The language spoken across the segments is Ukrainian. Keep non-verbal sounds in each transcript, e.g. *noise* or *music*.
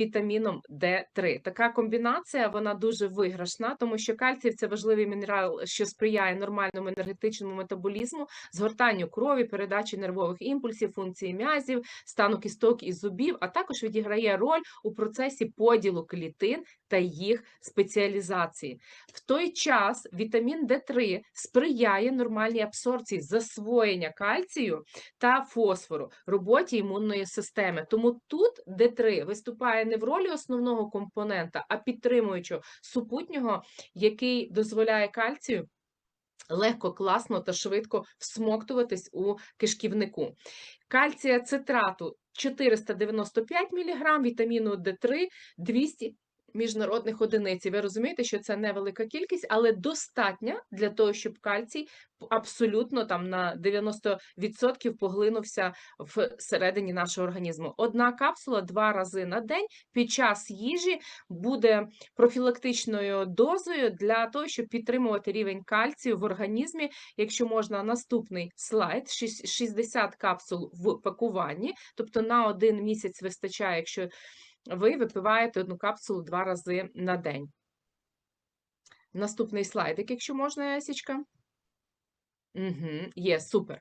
вітаміном Д3. Така комбінація вона дуже виграшна, тому що кальцій це важливий мінерал, що сприяє нормальному енергетичному метаболізму, згортанню крові, передачі нервових імпульсів, функції м'язів, стану кісток і зубів, а також відіграє роль у процесі поділу клітин та їх спеціалізації. В той час вітамін Д3 сприяє нормальній абсорбції засвоєння кальцію та фосфору, роботі імунної системи. Тому тут Д3 виступає не в ролі основного компонента, а підтримуючого супутнього, який дозволяє кальцію. Легко, класно та швидко всмоктуватись у кишківнику. Кальція цитрату 495 мг, вітаміну Д3 200 міжнародних одиниць. Ви розумієте, що це невелика кількість, але достатня для того, щоб кальцій абсолютно там на 90% поглинувся всередині нашого організму. Одна капсула два рази на день під час їжі буде профілактичною дозою для того, щоб підтримувати рівень кальцію в організмі. Якщо можна, наступний слайд: шість- 60 капсул в пакуванні, тобто на один місяць вистачає, якщо ви випиваєте одну капсулу два рази на день. Наступний слайдик, якщо можна, Ясічка. Угу, є, супер.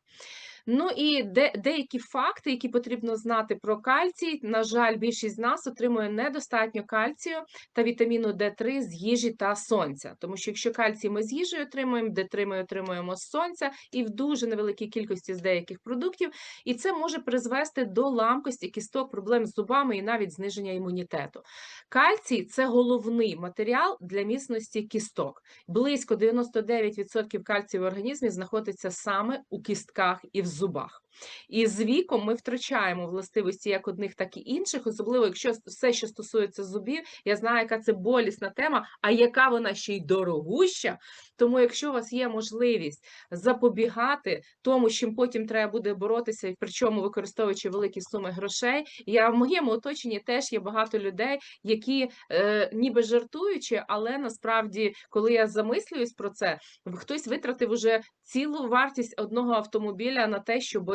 Ну і де, деякі факти, які потрібно знати про кальцій. На жаль, більшість з нас отримує недостатньо кальцію та вітаміну Д3 з їжі та сонця. Тому що якщо кальцій ми з їжею отримуємо, Д3 ми отримуємо з сонця і в дуже невеликій кількості з деяких продуктів, і це може призвести до ламкості кісток, проблем з зубами і навіть зниження імунітету. Кальцій це головний матеріал для міцності кісток. Близько 99% кальцію в організмі знаходиться саме у кістках і в зубах. зубах. І з віком ми втрачаємо властивості як одних, так і інших, особливо якщо все, що стосується зубів, я знаю, яка це болісна тема, а яка вона ще й дорогуща. Тому, якщо у вас є можливість запобігати тому, з чим потім треба буде боротися, і причому використовуючи великі суми грошей, я в моєму оточенні теж є багато людей, які е, ніби жартуючи, але насправді, коли я замислююсь про це, хтось витратив уже цілу вартість одного автомобіля на те, щоб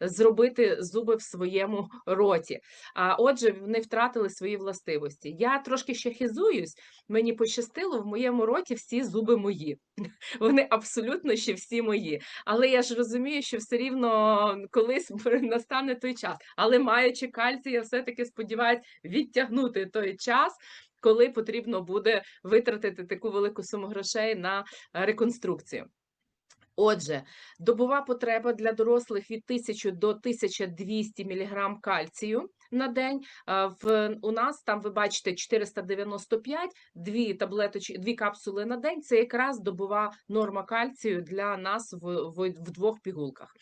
зробити зуби в своєму роті. А отже, вони втратили свої властивості. Я трошки ще хизуюсь, мені пощастило, в моєму роті всі зуби мої. *laughs* Вони абсолютно ще всі мої. Але я ж розумію, що все рівно колись *laughs* настане той час. Але маючи кальцій, я все-таки сподіваюся відтягнути той час. Коли потрібно буде витратити таку велику суму грошей на реконструкцію. Отже, добова потреба для дорослих від 1000 до 1200 мг кальцію на день. В у нас там ви бачите 495, дві таблеточки, дві капсули на день. Це якраз добова норма кальцію для нас в, в, в двох пігулках.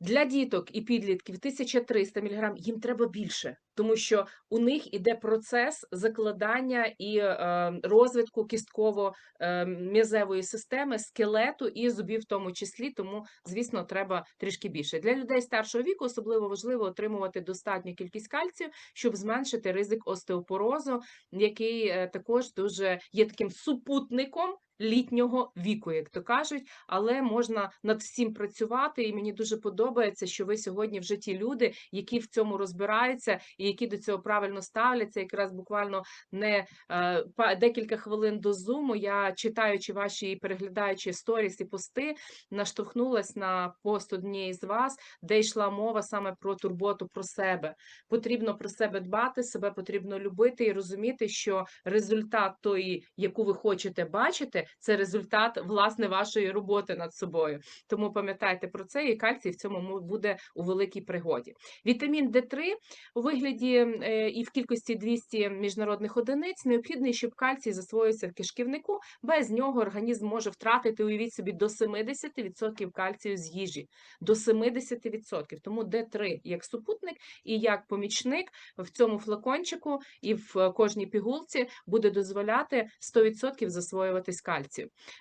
Для діток і підлітків 1300 мг їм треба більше, тому що у них іде процес закладання і е, розвитку кістково-м'язевої системи, скелету і зубів в тому числі. Тому, звісно, треба трішки більше. Для людей старшого віку особливо важливо отримувати достатню кількість кальцію, щоб зменшити ризик остеопорозу, який е, також дуже є таким супутником літнього віку, як то кажуть, але можна над всім працювати. І мені дуже подобається, що ви сьогодні вже ті люди, які в цьому розбираються і які до цього правильно ставляться. Якраз буквально не е, декілька хвилин до зуму. Я читаючи ваші і переглядаючи сторіс і пости, наштовхнулась на пост однієї з вас, де йшла мова саме про турботу про себе. Потрібно про себе дбати, себе потрібно любити і розуміти, що результат тої, яку ви хочете бачити, це результат власне вашої роботи над собою. Тому пам'ятайте про це, і кальцій в цьому буде у великій пригоді. Вітамін Д3 у вигляді е, і в кількості 200 міжнародних одиниць необхідний, щоб кальцій засвоївся в кишківнику. Без нього організм може втратити, уявіть собі, до 70% кальцію з їжі. До 70%. Тому Д3 як супутник і як помічник в цьому флакончику і в кожній пігулці буде дозволяти 100% засвоюватись кальцію.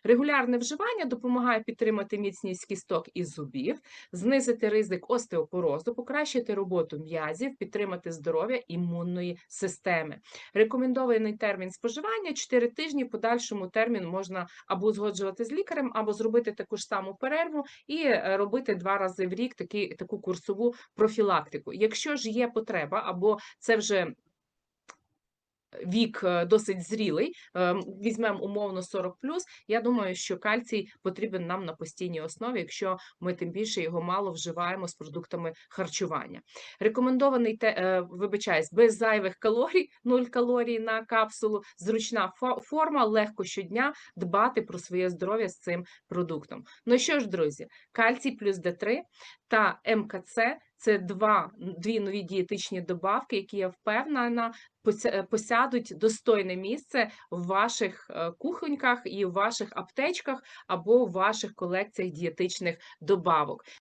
Регулярне вживання допомагає підтримати міцність кісток і зубів, знизити ризик остеопорозу, покращити роботу м'язів, підтримати здоров'я імунної системи. Рекомендований термін споживання 4 тижні. Подальшому термін можна або узгоджувати з лікарем, або зробити таку ж саму перерву і е, робити два рази в рік такі, таку курсову профілактику. Якщо ж є потреба, або це вже вік е, досить зрілий, ем, візьмемо умовно 40 я думаю, що кальцій потрібен нам на постійній основі, якщо ми тим більше його мало вживаємо з продуктами харчування. Рекомендований те, е, вибачаюсь, без зайвих калорій, *laughs* 0 калорій на капсулу, зручна форма, легко щодня дбати про своє здоров'я з цим продуктом. Ну що ж, друзі, кальцій плюс Д3 та МКЦ це два дві нові дієтичні добавки, які я впевнена пося- посядуть достойне місце в ваших е, кухоньках і в ваших аптечках або в ваших колекціях дієтичних добавок.